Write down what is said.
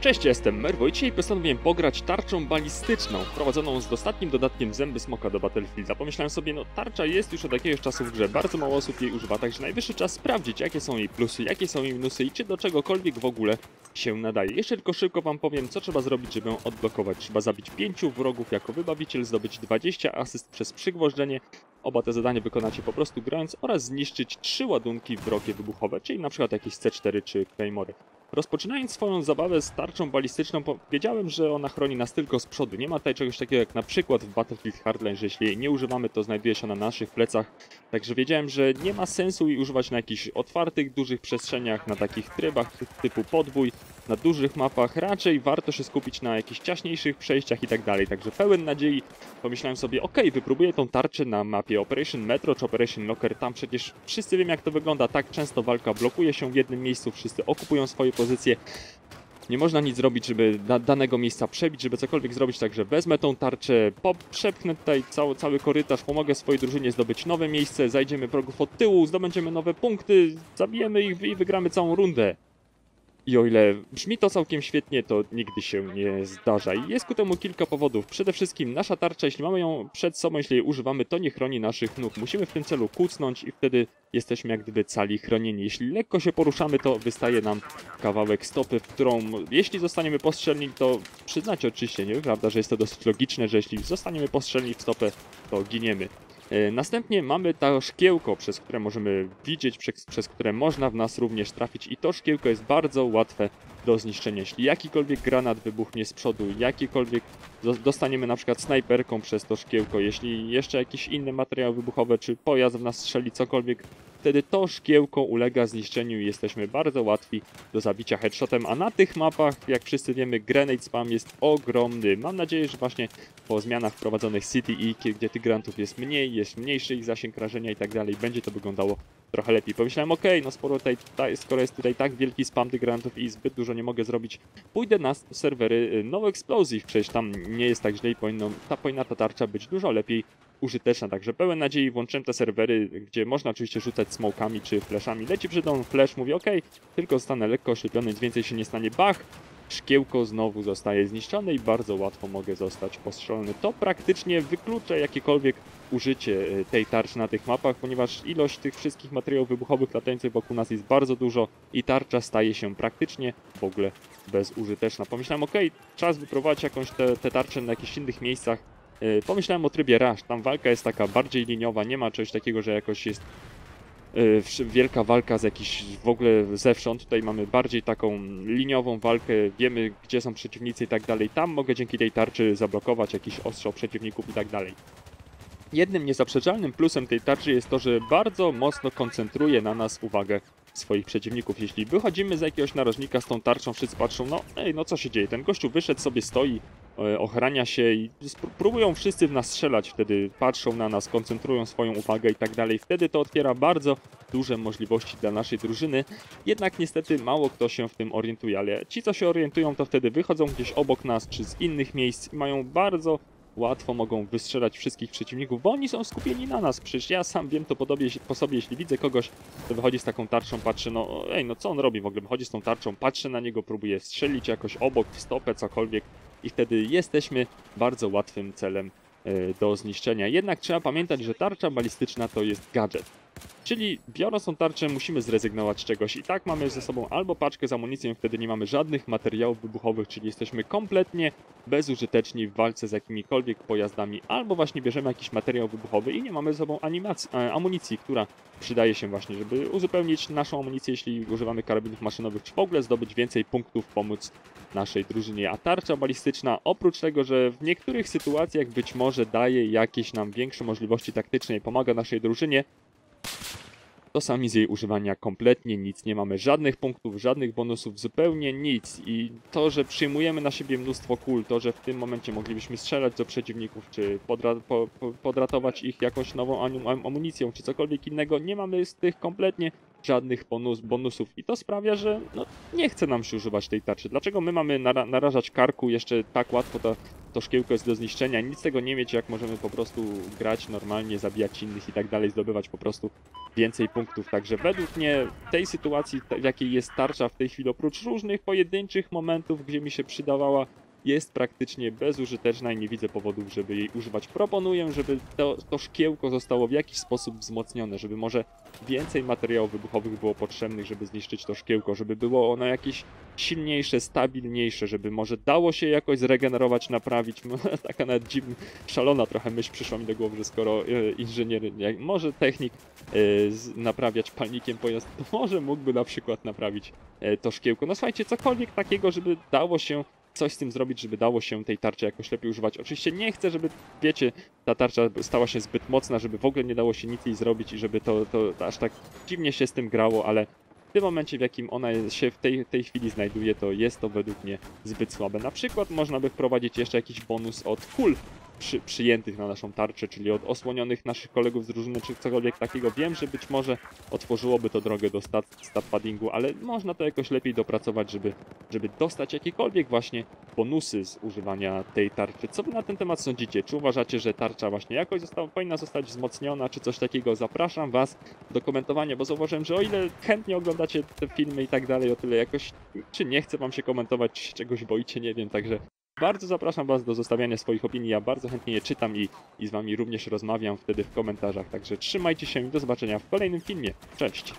Cześć, jestem Merwo i dzisiaj postanowiłem pograć tarczą balistyczną, wprowadzoną z dostatnim dodatkiem zęby smoka do Battlefielda. Pomyślałem sobie, no tarcza jest już od jakiegoś czasu w grze, bardzo mało osób jej używa, także najwyższy czas sprawdzić, jakie są jej plusy, jakie są jej minusy i czy do czegokolwiek w ogóle się nadaje. Jeszcze tylko szybko wam powiem, co trzeba zrobić, żeby ją odblokować. Trzeba zabić 5 wrogów jako wybawiciel, zdobyć 20 asyst przez przygwożdżenie, Oba te zadania wykonacie po prostu grając oraz zniszczyć trzy ładunki wrogie wybuchowe, czyli na przykład jakieś C4 czy Claymory. Rozpoczynając swoją zabawę z tarczą balistyczną, wiedziałem, że ona chroni nas tylko z przodu. Nie ma tutaj czegoś takiego jak na przykład w Battlefield Hardline, że jeśli jej nie używamy, to znajduje się na naszych plecach. Także wiedziałem, że nie ma sensu jej używać na jakichś otwartych, dużych przestrzeniach, na takich trybach typu podbój, na dużych mapach. Raczej warto się skupić na jakichś ciaśniejszych przejściach i tak dalej. Także pełen nadziei pomyślałem sobie, ok, wypróbuję tą tarczę na mapie Operation Metro czy Operation Locker. Tam przecież wszyscy wiemy jak to wygląda. Tak często walka blokuje się w jednym miejscu, wszyscy okupują swoje pozycje. Nie można nic zrobić, żeby da danego miejsca przebić, żeby cokolwiek zrobić, także wezmę tą tarczę, przepchnę tutaj cały, cały korytarz, pomogę swojej drużynie zdobyć nowe miejsce, zajdziemy wrogów od tyłu, zdobędziemy nowe punkty, zabijemy ich i wygramy całą rundę. I o ile brzmi to całkiem świetnie, to nigdy się nie zdarza. I jest ku temu kilka powodów. Przede wszystkim nasza tarcza, jeśli mamy ją przed sobą, jeśli jej używamy, to nie chroni naszych nóg. Musimy w tym celu kucnąć i wtedy jesteśmy jak gdyby cali chronieni. Jeśli lekko się poruszamy, to wystaje nam kawałek stopy, w którą jeśli zostaniemy postrzelni, to przyznacie oczywiście, nie? Prawda, że jest to dosyć logiczne, że jeśli zostaniemy postrzelni w stopę, to giniemy. E, następnie mamy to szkiełko, przez które możemy widzieć, przez, przez, które można w nas również trafić i to szkiełko jest bardzo łatwe do zniszczenia. Jeśli jakikolwiek granat wybuchnie z przodu, jakikolwiek dostaniemy na przykład snajperką przez to szkiełko, jeśli jeszcze jakiś inny materiał wybuchowy czy pojazd w nas strzeli cokolwiek, wtedy to szkiełko ulega zniszczeniu i jesteśmy bardzo łatwi do zabicia headshotem, a na tych mapach, jak wszyscy wiemy, grenade spam jest ogromny. Mam nadzieję, że właśnie po zmianach wprowadzonych City i gdzie tych granatów jest mniej, jest mniejszy ich zasięg rażenia i tak dalej, będzie to wyglądało trochę lepiej. Pomyślałem, ok, no sporo tutaj, skoro jest tutaj tak wielki spam tych granatów i zbyt dużo nie mogę zrobić, pójdę na serwery No Explosive, przecież tam nie jest tak źle i powinno, ta, powinna ta tarcza być dużo lepiej użyteczna. Także pełen nadziei włączyłem te serwery, gdzie można oczywiście rzucać smokami czy flashami. Leci przed mną flash, mówię ok, tylko zostanę lekko oślepiony, nic więcej się nie stanie. Bach! Szkiełko znowu zostaje zniszczone i bardzo łatwo mogę zostać postrzelony. To praktycznie wyklucza jakiekolwiek użycie e, tej tarczy na tych mapach, ponieważ ilość tych wszystkich materiałów wybuchowych latających wokół nas jest bardzo dużo i tarcza staje się praktycznie w ogóle bezużyteczna. Pomyślałem, ok, czas wyprowadzić jakąś te, te tarcze na jakichś innych miejscach, pomyślałem o trybie Rush, tam walka jest taka bardziej liniowa, nie ma czegoś takiego, że jakoś jest e, wielka walka z jakiś w ogóle zewsząd. Tutaj mamy bardziej taką liniową walkę, wiemy gdzie są przeciwnicy i tak dalej. Tam mogę dzięki tej tarczy zablokować jakiś ostrzał przeciwników i tak dalej. Jednym niezaprzeczalnym plusem tej tarczy jest to, że bardzo mocno koncentruje na nas uwagę swoich przeciwników. Jeśli wychodzimy z jakiegoś narożnika z tą tarczą, wszyscy patrzą, no ej, no co się dzieje? Ten gościu wyszedł sobie, stoi, ochrania się i próbują wszyscy w nas strzelać, wtedy patrzą na nas, koncentrują swoją uwagę i tak dalej. Wtedy to otwiera bardzo duże możliwości dla naszej drużyny, jednak niestety mało kto się w tym orientuje, ale ci co się orientują to wtedy wychodzą gdzieś obok nas czy z innych miejsc i mają bardzo łatwo mogą wystrzelać wszystkich przeciwników, bo oni są skupieni na nas. Przecież ja sam wiem to po, sobie, jeśli widzę kogoś, kto wychodzi z taką tarczą, patrzy, no ej, no co on robi w ogóle? Wychodzi z tą tarczą, patrzę na niego, próbuje strzelić jakoś obok, w stopę, cokolwiek i wtedy jesteśmy bardzo łatwym celem e, do zniszczenia. Jednak trzeba pamiętać, że tarcza balistyczna to jest gadżet. Czyli biorąc tą tarczę musimy zrezygnować z czegoś i tak mamy ze sobą albo paczkę z amunicją, wtedy nie mamy żadnych materiałów wybuchowych, czyli jesteśmy kompletnie bezużyteczni w walce z jakimikolwiek pojazdami, albo właśnie bierzemy jakiś materiał wybuchowy i nie mamy ze sobą e, amunicji, która przydaje się właśnie, żeby uzupełnić naszą amunicję, jeśli używamy karabinów maszynowych, czy w ogóle zdobyć więcej punktów, pomóc naszej drużynie. A tarcza balistyczna, oprócz tego, że w niektórych sytuacjach być może daje jakieś nam większe możliwości taktyczne i pomaga naszej drużynie, to sami z jej używania kompletnie nic. Nie mamy żadnych punktów, żadnych bonusów, zupełnie nic. I to, że przyjmujemy na siebie mnóstwo kul, to, że w tym momencie moglibyśmy strzelać do przeciwników, czy podra po po podratować ich jakąś nową amunicją, czy cokolwiek innego, nie mamy z tych kompletnie żadnych bonus, bonusów. I to sprawia, że no, nie chce nam się używać tej tarczy. Dlaczego my mamy nara narażać karku jeszcze tak łatwo? To to szkiełko jest do zniszczenia, nic tego nie mieć, jak możemy po prostu grać normalnie, zabijać innych i tak dalej, zdobywać po prostu więcej punktów. Także według mnie tej sytuacji, w jakiej jest tarcza w tej chwili, oprócz różnych pojedynczych momentów, gdzie mi się przydawała, jest praktycznie bezużyteczna i nie widzę powodów, żeby jej używać. Proponuję, żeby to, to szkiełko zostało w jakiś sposób wzmocnione, żeby może więcej materiałów wybuchowych było potrzebnych, żeby zniszczyć to szkiełko, żeby było ono jakieś silniejsze, stabilniejsze, żeby może dało się jakoś zregenerować, naprawić. Taka nawet dziwna, szalona trochę myśl przyszła mi do głowy, że skoro e, inżynier, jak, może technik e, naprawiać palnikiem pojazd, to może mógłby na przykład naprawić e, to szkiełko. No słuchajcie, cokolwiek takiego, żeby dało się coś z tym zrobić, żeby dało się tej tarczy jakoś lepiej używać. Oczywiście nie chcę, żeby, wiecie, ta tarcza stała się zbyt mocna, żeby w ogóle nie dało się nic jej zrobić i żeby to, to aż tak dziwnie się z tym grało, ale w tym momencie, w jakim ona się w tej, tej chwili znajduje, to jest to według mnie zbyt słabe. Na przykład można by wprowadzić jeszcze jakiś bonus od kul przy, przyjętych na naszą tarczę, czyli od osłonionych naszych kolegów z drużyny, czy cokolwiek takiego. Wiem, że być może otworzyłoby to drogę do stat, stat paddingu, ale można to jakoś lepiej dopracować, żeby, żeby dostać jakiekolwiek właśnie bonusy z używania tej tarczy. Co wy na ten temat sądzicie? Czy uważacie, że tarcza właśnie jakoś została, powinna zostać wzmocniona, czy coś takiego? Zapraszam was do komentowania, bo zauważyłem, że o ile chętnie oglądacie te filmy i tak dalej, o tyle jakoś, czy nie chce wam się komentować, czy się czegoś boicie, nie wiem, także bardzo zapraszam was do zostawiania swoich opinii, ja bardzo chętnie je czytam i, i z wami również rozmawiam wtedy w komentarzach, także trzymajcie się i do zobaczenia w kolejnym filmie. Cześć!